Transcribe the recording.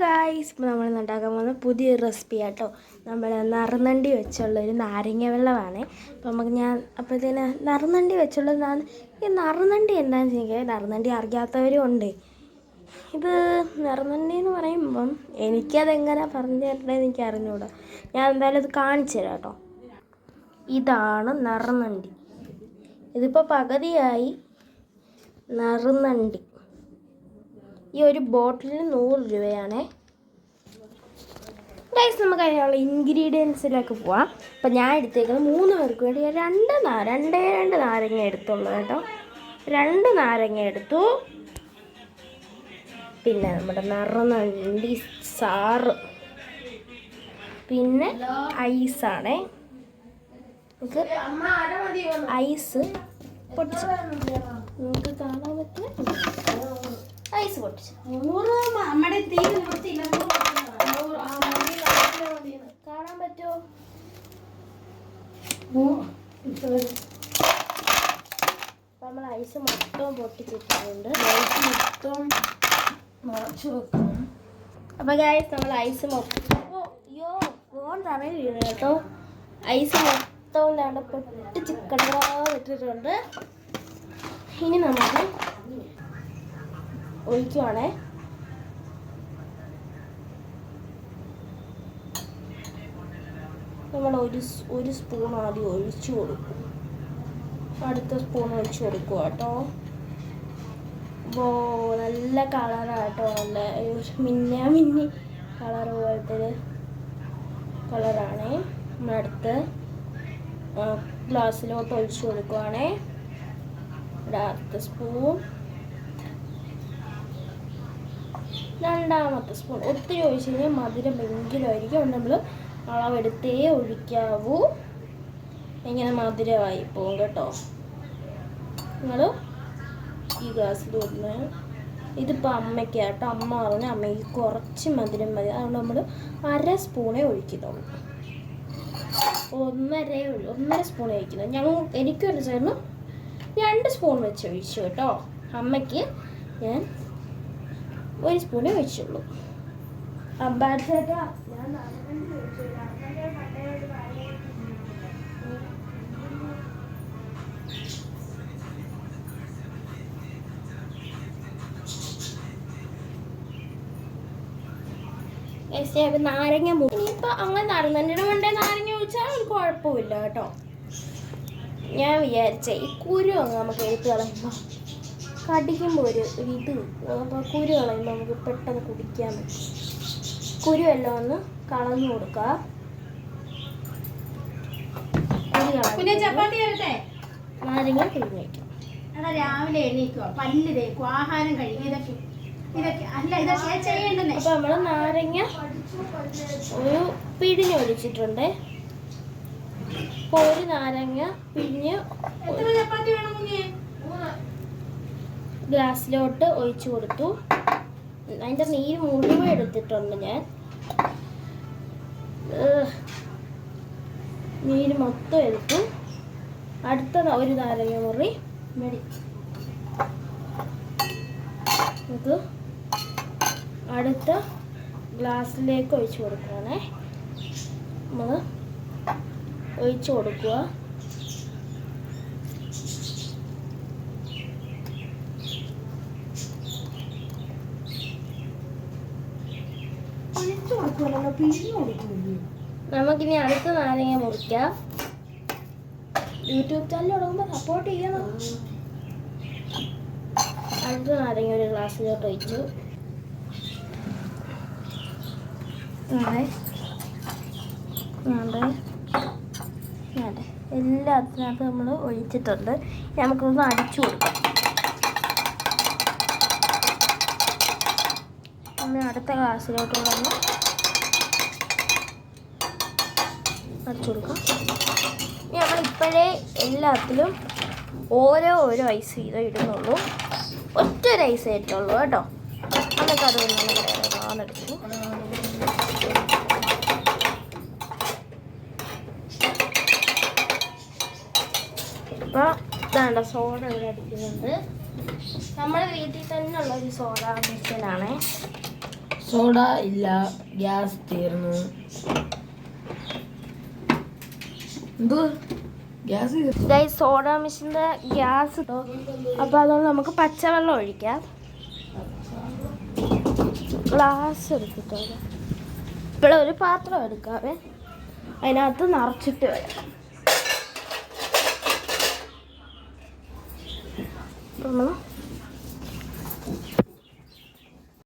Guys ഇപ്പോൾ നമ്മൾ ഉണ്ടാക്കാൻ പോകുന്ന പുതിയൊരു റെസിപ്പി ആട്ടോ. നമ്മൾ നറുനണ്ടി വെച്ചുള്ള ഒരു നാരങ്ങ വെള്ളമാണ്. അപ്പോൾ നമുക്ക് ഞാൻ അപ്പോഴത്തേന് നറുനണ്ടി വെച്ചുള്ള നാ- ഈ നറുനണ്ടി എന്താണെന്ന് വെച്ചാൽ നറുനണ്ടി അറിയാത്തവരും ഉണ്ട്. ഇത് നറുനണ്ടി എന്ന് പറയുമ്പം എനിക്കതെങ്ങനെ പറഞ്ഞു തരേണ്ടതെന്ന് എനിക്ക് അറിഞ്ഞൂടാ. ഞാൻ എന്തായാലും ഇത് കാണിച്ചു തരാം കേട്ടോ. ഇതാണ് നറുനണ്ടി. ഇതിപ്പോൾ പകുതിയായി നറുനണ്ടി. ഈ ഒരു ബോട്ടിലിന് നൂറ് രൂപയാണേ. ഗൈസ് നമുക്ക് അതിനുള്ള ഇൻഗ്രീഡിയൻസിലേക്ക് പോവാം. അപ്പം ഞാൻ എടുത്തേക്കുന്നത് മൂന്ന് പേർക്ക് വേണ്ടി രണ്ട് രണ്ടേ രണ്ട് നാരങ്ങ എടുത്തുള്ളൂ കേട്ടോ. രണ്ട് നാരങ്ങ എടുത്തു. പിന്നെ നമ്മുടെ നിറനണ്ടി സാറ്. പിന്നെ ഐസാണേ നമുക്ക് ഐസ് പൊട്ടിച്ചു. നമുക്ക് കാണാൻ പറ്റും ഐസ് പൊട്ടിച്ചു. നൂറ് നമ്മുടെ തീ കാണാൻ പറ്റുമോ? നമ്മൾ ഐസ് മൊത്തം പൊട്ടിച്ചിട്ടുണ്ട്. മൊത്തം നിറച്ചു വെക്കും അപ്പൊ ഗായസ് നമ്മൾ ഐസ് മൊത്തം അയ്യോ തറയിൽ കേട്ടോ. ഐസ് മൊത്തം ഇല്ലാണ്ട് പൊട്ടിച്ച് കടകാ ഇട്ടിട്ടുണ്ട് ഇനി നമുക്ക് ഒഴിക്കുവാണേ. നമ്മൾ ഒരു ഒരു സ്പൂൺ ആദ്യം ഒഴിച്ചു കൊടുക്കും. അടുത്ത സ്പൂൺ ഒഴിച്ചു കൊടുക്കുക കേട്ടോ. ഓ നല്ല കളറാട്ടോ നല്ല മിന്ന മിന്നി കളർ പോലത്തെ കളറാണേ. നമ്മളടുത്ത് ഗ്ലാസ്സിലോട്ട് ഒഴിച്ചു കൊടുക്കുവാണേ. അടുത്ത സ്പൂൺ രണ്ടാമത്തെ സ്പൂൺ ഒത്തിരി ഒഴിച്ച് കഴിഞ്ഞാൽ മധുരം ഭയങ്കരമായിരിക്കും നമ്മൾ അളവെടുത്തേ ഒഴിക്കാവൂ. ഇങ്ങനെ മധുരമായി പോകും കേട്ടോ. നിങ്ങൾ ഈ ഗ്ലാസ്സിൽ ഒന്ന് ഇതിപ്പോൾ അമ്മയ്ക്ക് കേട്ടോ. അമ്മ പറഞ്ഞ അമ്മയ്ക്ക് കുറച്ച് മധുരം മതി. അതുകൊണ്ട് നമ്മൾ അര സ്പൂണേ ഒഴിക്കുന്നുള്ളൂ ഒന്നര ഒന്നര സ്പൂൺ ഒഴിക്കുന്നത് ഞങ്ങൾ എനിക്കൊരു ചേർന്ന് രണ്ട് സ്പൂൺ വെച്ച് ഒഴിച്ചു കേട്ടോ. അമ്മയ്ക്ക് ഞാൻ ഒരു സ്പൂണേ വെച്ചുള്ളൂ. ഞാൻ ഇപ്പൊ നാരങ്ങ മുറി ഇനിയിപ്പോ അങ്ങനെ നടന്നതിന്റെ കൊണ്ടേ നാരങ്ങ ഒഴിച്ചാൽ ഒരു കുഴപ്പമില്ല കേട്ടോ. ഞാൻ വിചാരിച്ചേ ഈ കുരു അങ്ങ് നമുക്ക് എടുത്ത് കളയുമ്പോൾ കടിക്കുമ്പോൾ ഒരു ഒരു ഇത് കുരു കളയുമ്പോൾ നമുക്ക് പെട്ടെന്ന് കുടിക്കാൻ പറ്റും. കുരു എല്ലാം ഒന്ന് കളഞ്ഞു കൊടുക്കുക. പിന്നെ ചപ്പാത്തി വരട്ടെ നാരങ്ങ പിഴിഞ്ഞ് വയ്ക്കാം. എടാ രാവിലെ എണീക്കുക. പല്ല് തേക്കും ആഹാരം കഴിക്കും ഇതൊക്കെ ഇതൊക്കെ അല്ല ഇതൊക്കെ ചെയ്യേണ്ടേ അപ്പോൾ നമ്മൾ നാരങ്ങ ഒരു പിഴിഞ്ഞ് ഒഴിച്ചിട്ടുണ്ട്. ഒരു നാരങ്ങ പിഴിഞ്ഞ് എത്ര ചപ്പാത്തി വേണം കുഞ്ഞേ? ഗ്ലാസ്സിലോട്ട് ഒഴിച്ചു കൊടുത്തു. അതിന്റെ നീര് മുഴുവൻ എടുത്തിട്ടുണ്ട് ഞാൻ. നീര് മൊത്തം എടുത്തു. അടുത്ത ഒരു നാരങ്ങ മുറി മെടി ഇത് അടുത്ത ഗ്ലാസ്സിലേക്ക് ഒഴിച്ചു കൊടുക്കുകയാണേ. നമ്മൾ ഒഴിച്ചു കൊടുക്കുക ഒഴിച്ചു കൊടുക്കുമല്ലോ പിഴിഞ്ഞു കൊടുക്കുമല്ലോ നമുക്കിനി അടുത്ത നാരങ്ങ മുറിക്കാം. യൂട്യൂബ് ചാനൽ തുടങ്ങുമ്പോൾ സപ്പോർട്ട് ചെയ്യണം. അടുത്ത നാരങ്ങ ഒരു ഗ്ലാസ്സിലോട്ട് ഒഴിച്ചു. എല്ലാത്തിനകത്ത് നമ്മൾ ഒഴിച്ചിട്ടുണ്ട്. നമുക്കൊന്ന് അടിച്ചു കൊടുക്കാം. നമ്മൾ അടുത്ത ഗ്ലാസ്സിലോട്ട് കൂടെ ഒന്ന് അടിച്ചു കൊടുക്കാം. ഇനി നമ്മൾ ഇപ്പോഴേ എല്ലാത്തിലും ഓരോ ഓരോ ഐസ് വീതം ഇടുന്നുള്ളൂ. ഒറ്റ ഒരു ഐസ് ആയിട്ടുള്ളൂ കേട്ടോ. നമുക്ക് അത് ഒന്നടിച്ചു അപ്പോൾ ഇതാണ്ട സോഡ ഇവിടെ അടിക്കുന്നുണ്ട്. നമ്മുടെ വീട്ടിൽ തന്നെ ഉള്ള ഒരു സോഡ മെഷീനാണ് സോഡ ഇല്ല ഗ്യാസ് തീർന്നു. ഗ്യാസ് സോഡ മെഷീന്റെ ഗ്യാസ് ഇട്ടോ. അപ്പോൾ അതുകൊണ്ട് നമുക്ക് പച്ചവെള്ളം ഒഴിക്കാം. ഗ്ലാസ് എടുത്തിട്ടോ ഇവിടെ ഒരു പാത്രം എടുക്കാവേ. അതിനകത്ത് നിറച്ചിട്ട് വരാം. നമ്മൾ